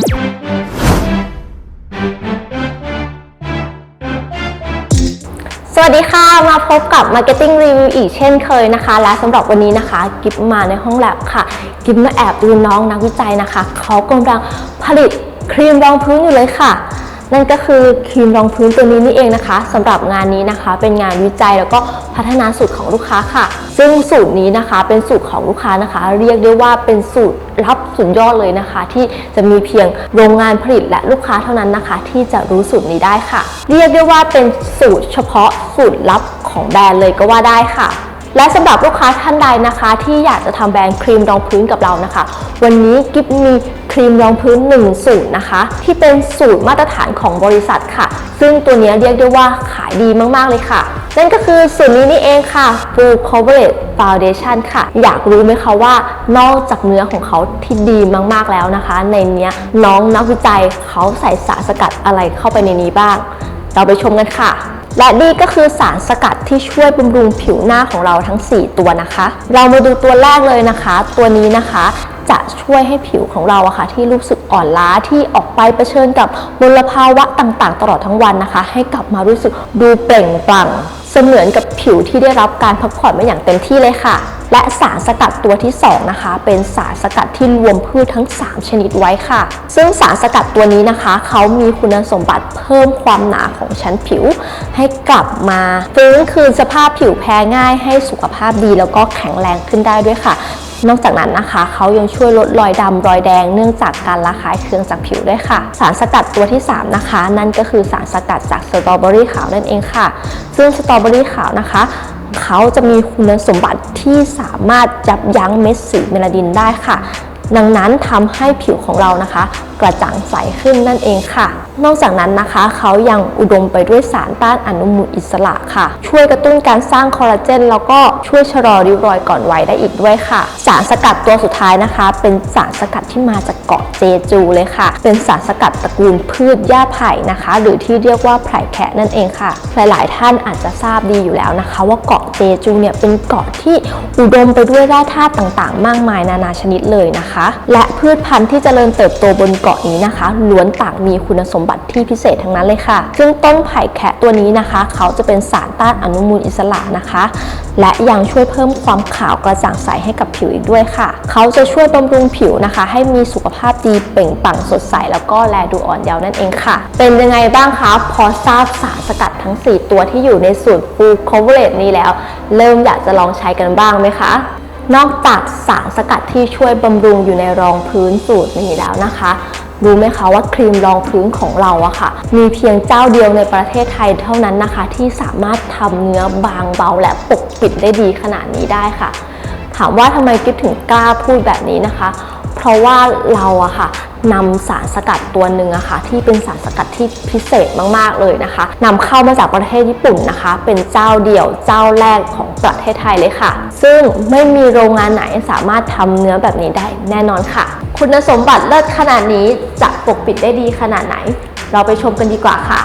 สวัสดีค่ะ มาพบกับ Marketing Review อีกเช่นเคยนะคะ และสำหรับวันนี้นะคะ กิฟมาในห้องแลบค่ะ กิฟมาแอบดูน้องนักวิจัยนะคะ เขากำลังผลิตครีมรองพื้นอยู่เลยค่ะ นั่นก็คือครีมรองพื้นตัวนี้นี่เองนะคะสำหรับงานนี้นะคะ เป็นงานวิจัยแล้วก็พัฒนาสูตรของลูกค้าค่ะ ซึ่งสูตรนี้นะคะ เป็นสูตรของลูกค้านะคะ เรียกได้ว่าเป็นสูตรลับสุดยอดเลยนะคะ ที่จะมีเพียงโรงงานผลิตและลูกค้าเท่านั้นนะคะ ที่จะรู้สูตรนี้ได้ค่ะ เรียกได้ว่าเป็นสูตรเฉพาะสูตรลับของแบรนด์เลยก็ว่าได้ค่ะ และสำหรับลูกค้าท่านใดนะคะ ที่อยากจะทำแบรนด์ครีมรองพื้นกับเรานะคะ วันนี้กิฟมีครีมรองพื้น1สูตรนะคะ ที่เป็นสูตรมาตรฐานของบริษัทค่ะ ซึ่งตัวนี้เรียกได้ว่าขายดีมากๆเลยค่ะ นั่นก็คือสูตรนี้นี่เองค่ะ Full Coverage Foundation ค่ะ อยากรู้ไหมคะว่านอกจากเนื้อของเขาที่ดีมากๆแล้วนะคะ ในเนี้ยน้องนักวิจัยเขาใส่สารสกัดอะไรเข้าไปในนี้บ้าง เราไปชมกันค่ะ และนี่ก็คือสารสกัดที่ช่วยบำรุงผิวหน้าของเราทั้ง 4 ตัวนะคะ เรามาดูตัวแรกเลยนะคะ ตัวนี้นะคะจะช่วยให้ผิวของเราอะค่ะที่รู้สึกอ่อนล้าที่ออกไปเผชิญกับมลภาวะต่างๆ ตลอดทั้งวันนะคะ ให้กลับมารู้สึกดูเปล่งปลั่ง เสมือนกับผิวที่ได้รับการพักผ่อนมาอย่างเต็มที่เลยค่ะ และสารสกัดตัวที่ 2 นะคะ เป็นสารสกัดที่รวมพืชทั้ง 3 ชนิดไว้ค่ะ ซึ่งสารสกัดตัวนี้นะคะ เขามีคุณสมบัติเพิ่มความหนาของชั้นผิว ให้กลับมาฟื้นคืนสภาพผิวแพ้ง่าย ให้สุขภาพดีแล้วก็แข็งแรงขึ้นได้ด้วยค่ะ นอกจากนั้นนะคะเขายังช่วยลดรอยดำรอยแดงเนื่องจากการระคายเคืองจากผิวด้วยค่ะ สารสกัดตัวที่ 3 นะคะ นั่นก็คือสารสกัดจากสตรอเบอรี่ขาวนั่นเองค่ะ ซึ่งสตรอเบอรี่ขาวนะคะเขาจะมีคุณสมบัติที่สามารถยับยั้งเม็ดสีเมลานินได้ค่ะ ดังนั้นทำให้ผิวของเรานะคะ กระจ่างใสขึ้นนั่นเองค่ะ นอกจากนั้นนะคะเขายังอุดมไปด้วยสารต้านอนุมูลอิสระค่ะ ช่วยกระตุ้นการสร้างคอลลาเจน แล้วก็ช่วยชะลอริ้วรอยก่อนวัยได้อีกด้วยค่ะ สารสกัดตัวสุดท้ายนะคะ เป็นสารสกัดที่มาจากเกาะเจจูเลยค่ะ เป็นสารสกัดตระกูลพืชหญ้าไผ่นะคะ หรือที่เรียกว่าไผ่แคะนั่นเองค่ะ หลาย ๆ ท่านอาจจะทราบดีอยู่แล้วนะคะ ว่าเกาะเจจูเนี่ยเป็นเกาะที่อุดมไปด้วยแร่ธาตุต่าง ๆ มากมายนานาชนิดเลยนะคะ และพืชพันธุ์ที่เจริญเติบโตบนเกาะนี้นะคะล้วนต่างมีคุณสมบัติที่พิเศษทั้งนั้นเลยค่ะ ซึ่งต้นไผ่แคะตัวนี้นะคะ เขาจะเป็นสารต้านอนุมูลอิสระนะคะ และยังช่วยเพิ่มความขาวกระจ่างใสให้กับผิวอีกด้วยค่ะ เขาจะช่วยบำรุงผิวนะคะ ให้มีสุขภาพดีเปล่งปลั่งสดใส แล้วก็แลดูอ่อนเยาว์นั่นเองค่ะ เป็นยังไงบ้างคะพอทราบสารสกัดทั้ง 4 ตัวที่อยู่ในสูตร Full Coverage นี้แล้ว เริ่มอยากจะลองใช้กันบ้างไหมคะนอกจากสารสกัดที่ช่วยบำรุงอยู่ในรองพื้นสูตรนี้แล้วนะคะ รู้ไหมคะว่าครีมรองพื้นของเราอะค่ะ มีเพียงเจ้าเดียวในประเทศไทยเท่านั้นนะคะ ที่สามารถทำเนื้อบางเบาและปกปิดได้ดีขนาดนี้ได้ค่ะ ถามว่าทำไมกิ๊บถึงกล้าพูดแบบนี้นะคะ เพราะว่าเราอะค่ะนำสารสกัดตัวหนึ่งอะค่ะที่เป็นสารสกัดที่พิเศษมากๆเลยนะคะนำเข้ามาจากประเทศญี่ปุ่นนะคะ เป็นเจ้าเดียวเจ้าแรกของประเทศไทยเลยค่ะ ซึ่งไม่มีโรงงานไหนสามารถทำเนื้อแบบนี้ได้แน่นอนค่ะ คุณสมบัติเลิศขนาดนี้จะปกปิดได้ดีขนาดไหน เราไปชมกันดีกว่าค่ะ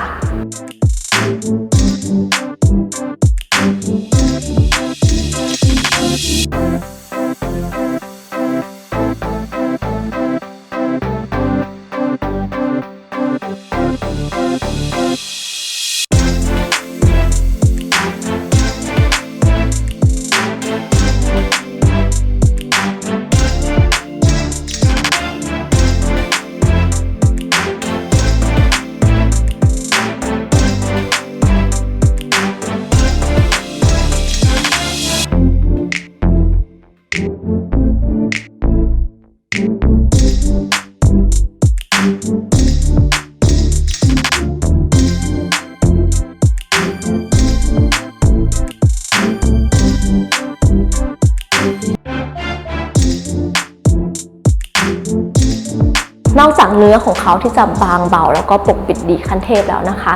จากเนื้อของเขาที่จะบางเบา แล้วก็ปกปิดดีขั้นเทพแล้วนะคะ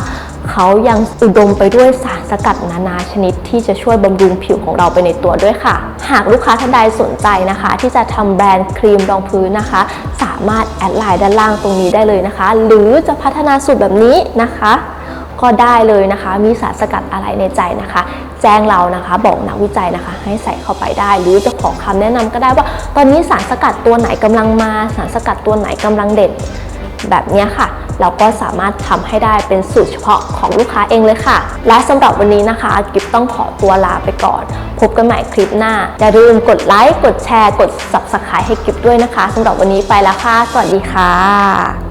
เขายังอุดมไปด้วยสารสกัดนานาชนิด ที่จะช่วยบำรุงผิวของเราไปในตัวด้วยค่ะ หากลูกค้าท่านใดสนใจนะคะ ที่จะทำแบรนด์ครีมรองพื้นนะคะ สามารถแอดไลน์ด้านล่างตรงนี้ได้เลยนะคะ หรือจะพัฒนาสูตรแบบนี้นะคะ ก็ได้เลยนะคะ มีสารสกัดอะไรในใจนะคะ แจ้งเรานะคะ บอกนักวิจัยนะคะ ให้ใส่เข้าไปได้ หรือจะขอคำแนะนำก็ได้ว่า ตอนนี้สารสกัดตัวไหนกำลังมา สารสกัดตัวไหนกำลังเด็ดแบบนี้ค่ะเราก็สามารถทำให้ได้เป็นสูตรเฉพาะของลูกค้าเองเลยค่ะ และสำหรับวันนี้นะคะกิฟต้องขอตัวลาไปก่อน พบกันใหม่คลิปหน้า อย่าลืมกดไลค์ กดแชร์ กด subscribe ให้กิฟด้วยนะคะสำหรับวันนี้ไปแล้วค่ะ สวัสดีค่ะ